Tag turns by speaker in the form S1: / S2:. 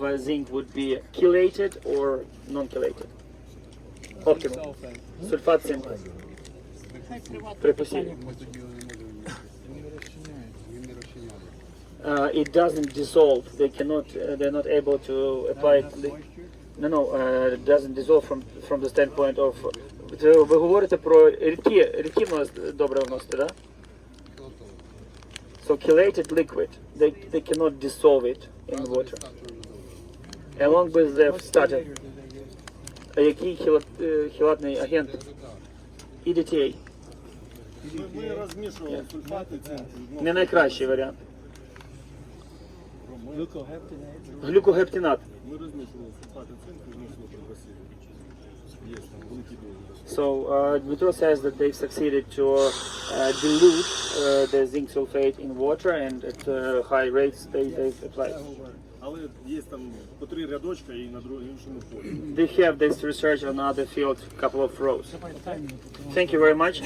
S1: uh, zinc would be chelated or non-chelated? Optimum. Сульфат цинку. При посіві. Uh, it doesn't dissolve. They cannot. Uh, they're not able to apply it. No, no, uh, it doesn't dissolve from from the standpoint of. Це Ви говорите про рідкі, рідкі внос- добре вносити, да? So chelated liquid, they, they cannot dissolve it in water. Along with the starter. А який хілат, е, хілатний агент? EDTA.
S2: Ми, ми розмішували сульфати цинку. ну,
S1: Не найкращий варіант.
S2: Ми,
S1: Глюкогептинат.
S2: ми розмішували сульфати цинку, знайшли пригласили. Є там великі дози.
S1: So uh, Dmitro says that they've succeeded to uh, dilute uh, the zinc sulfate in water and at uh, high rates they, they've applied.
S2: Але є там по три рядочка і на другому іншому полі.
S1: They have this research on other field, couple of rows. Thank you very much.